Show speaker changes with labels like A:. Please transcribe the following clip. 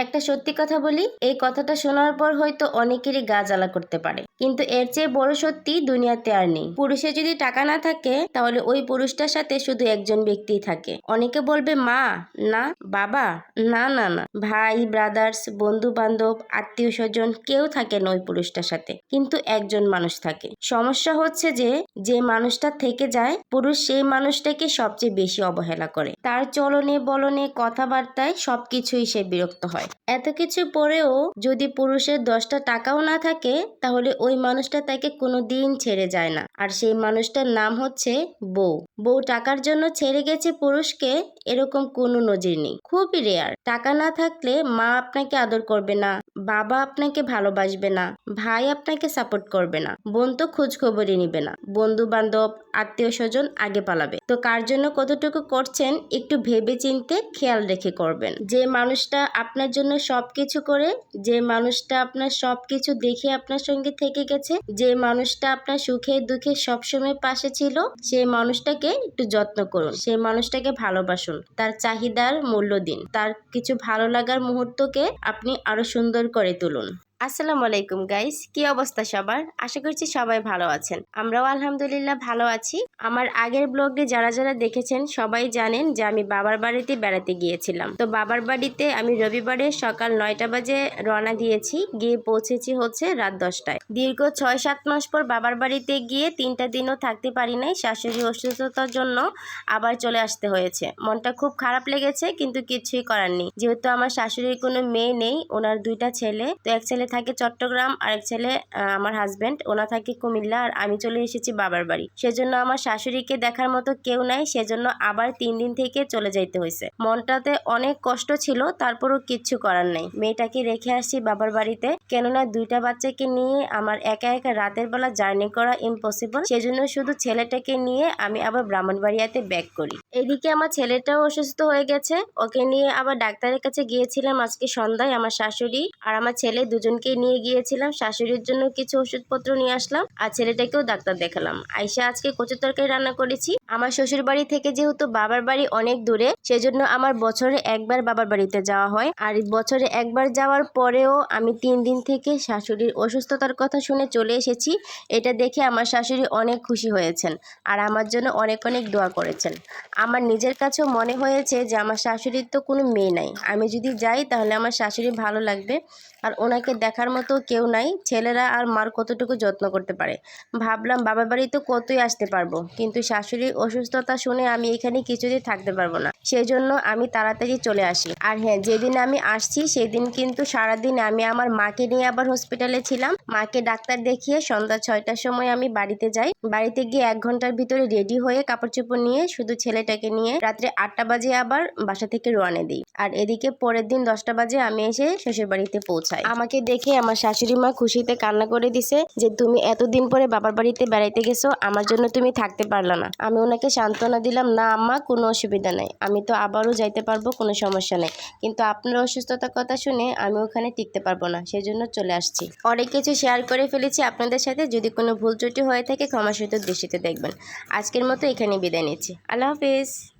A: একটা সত্যি কথা বলি, এই কথাটা শোনার পর হয়তো অনেকেরই গা জ্বালা করতে পারে। কিন্তু এর চেয়ে বড় সত্যি দুনিয়াতে আর নেই। পুরুষের যদি টাকা না থাকে, তাহলে ওই পুরুষটার সাথে শুধু একজন ব্যক্তি থাকে। অনেকে বলবে, মা, না, বাবা, না না না। ভাই ব্রাদার্স বন্ধু বান্ধব আত্মীয় স্বজন কেউ থাকে না ওই পুরুষটার সাথে। কিন্তু একজন মানুষ থাকে। সমস্যা হচ্ছে যে যে মানুষটা থেকে যায়, পুরুষ সেই মানুষটাকে সবচেয়ে বেশি অবহেলা করে। তার চলনে বলনে কথাবার্তায় সবকিছুই সে বিরক্ত হয়। এত কিছু পরেও যদি পুরুষের দশটা টাকাও না থাকে, তাহলে ওই মানুষটা তাকে কোনো দিন ছেড়ে যায় না। আর সেই মানুষটার নাম হচ্ছে বউ। বউ টাকার জন্য ছেড়ে গেছে পুরুষকে, এরকম কোনো নজির নেই। খুবই রেয়ার টাকা না থাকলে মা আপনাকে আদর করবে না, বাবা আপনাকে ভালোবাসবে না, ভাই আপনাকে সাপোর্ট করবে না, বোন তো খোঁজ খবরই নিবে না। বন্ধু বান্ধব আত্মীয় স্বজন আগে পালাবে। তো কার জন্য কতটুকু করছেন, একটু ভেবে চিনতে খেয়াল রেখে করবেন। যে মানুষটা আপনার জন্য সবকিছু করে, যে মানুষটা আপনার সব কিছু দেখে আপনার সঙ্গে থেকে গেছে, যে মানুষটা আপনার সুখে দুঃখে সবসময় পাশে ছিল, সে মানুষটাকে একটু যত্ন করুন সেই মানুষটাকে ভালোবাসুন। তার চাহিদার মূল্য দিন, তার কিছু ভালো লাগার মুহূর্তকে আপনি আরও সুন্দর করে তুলুন। আসসালামু আলাইকুম গাইস কি অবস্থা সবার? আশা করছি সবাই ভালো আছেন। আমরাও আলহামদুলিল্লাহ ভালো আছি। আমার আগের ব্লগে যারা যারা দেখেছেন, সবাই জানেন যে আমি বাবার বাড়িতে বেড়াতে গিয়েছিলাম। তো বাবার বাড়িতে আমি রবিবারে সকাল নয়টা বাজে রওনা দিয়েছি। গিয়ে পৌঁছেছি হচ্ছে রাত দশটায়। দীর্ঘ ছয় সাত মাস পর বাবার বাড়িতে গিয়ে তিনটা দিনও থাকতে পারি নাই। শাশুড়ি অসুস্থতার জন্য আবার চলে আসতে হয়েছে। মনটা খুব খারাপ লেগেছে, কিন্তু কিছুই করার নেই। যেহেতু আমার শাশুড়ির কোনো মেয়ে নেই, ওনার দুইটা ছেলে, তো এক ছেলে থাকে চট্টগ্রাম আর এক ছেলে আমার হাজবেন্ড ওনা থাকে কুমিল্লা, আর আমি চলে এসেছি বাবার বাড়ি। সেজন্য আমার শাশুড়িকে দেখার মতো কেউ নাই, সেজন্য আবার তিন দিন থেকে চলে যাইতে হয়েছে মনটাতে অনেক কষ্ট ছিল, তারপরও কিচ্ছু করার নাই। মেয়েটাকে রেখে আসছি বাবার বাড়িতে। কেননা দুইটা বাচ্চাকে নিয়ে আমার একা একা রাতের বেলা জার্নি করা ইম্পসিবল সেজন্য শুধু ছেলেটাকে নিয়ে আমি আবার ব্রাহ্মণবাড়িয়াতে ব্যাক করি। এদিকে আমার ছেলেটাও অসুস্থ হয়ে গেছে। ওকে নিয়ে আবার ডাক্তারের কাছে গিয়েছিলাম আজকে সন্ধ্যায়, আমার শাশুড়ি আর আমার ছেলে দুজনকে নিয়ে গিয়েছিলাম, শাশুড়ির জন্য কিছু ওষুধপত্র নিয়ে আসলাম আর ছেলেটাকেও ডাক্তার দেখালাম। আইসা আজকে কচু তরকারি রান্না করেছি। আমার শ্বশুর বাড়ি থেকে যেহেতু বাবার বাড়ি অনেক দূরে, সেজন্য আমার বছরে একবার বাবার বাড়িতে যাওয়া হয়। আর বছরে একবার যাওয়ার পরেও আমি তিন দিন থেকে শাশুড়ির অসুস্থতার কথা শুনে চলে এসেছি। এটা দেখে আমার শাশুড়ি অনেক খুশি হয়েছেন আর আমার জন্য অনেক অনেক দোয়া করেছেন। আমার নিজের কাছেও মনে হয়েছে যে আমার শাশুড়ির তো কোনো মেয়ে নাই। আমি যদি যাই তাহলে আমার শাশুড়ি ভালো লাগবে। আর ওনাকে দেখার মতো কেউ নাই। ছেলেরা আর মার কতটুকু যত্ন করতে পারে? ভাবলাম বাবার বাড়ি তো কতই আসতে পারব। কিন্তু শাশুড়ির অসুস্থতা শুনে আমি এখানে কিছুদিন থাকতে পারব না। সেই জন্য আমি তাড়াতাড়ি চলে আসি। আর হ্যাঁ যেদিন আমি আসছি সেদিন কিন্তু সারাদিন আমি আমার মাকে নিয়ে আবার হসপিটালে ছিলাম। মাকে ডাক্তার দেখিয়ে সন্ধ্যা ছয়টার সময় আমি বাড়িতে যাই। বাড়িতে গিয়ে এক ঘণ্টার ভিতরে রেডি হয়ে কাপড় চোপড় নিয়ে শুধু ছেলেটাকে নিয়ে রাত্রে আটটা বাজে আবার বাসা থেকে রওনা দিই। আর এদিকে পরের দিন দশটা বাজে আমি এসে শ্বশুর বাড়িতে পৌঁছাই। আমাকে দেখে আমার শাশুড়ি মা খুশিতে কান্না করে দিছে যে, তুমি এতদিন পরে বাবার বাড়িতে বেড়াইতে গেছো, আমার জন্য তুমি থাকতে পারলা না। আমি ওনাকে সান্ত্বনা দিলাম, না আম্মা, কোনো অসুবিধা নেই। আমি তো আবারও যাইতে পারব, কোনো সমস্যা নেই। কিন্তু আপনার অসুস্থতার কথা শুনে আমি ওখানে টিকতে পারব না সেই জন্য চলে আসছি। অনেক কিছু শেয়ার করে ফেলেছি আপনাদের সাথে। যদি কোনো ভুল ত্রুটি হয়ে থাকে ক্ষমা সুতো দৃষ্টিতে দেখবেন। আজকের মতো এখানে বিদায় নিচ্ছি। আল্লাহ হাফিজ।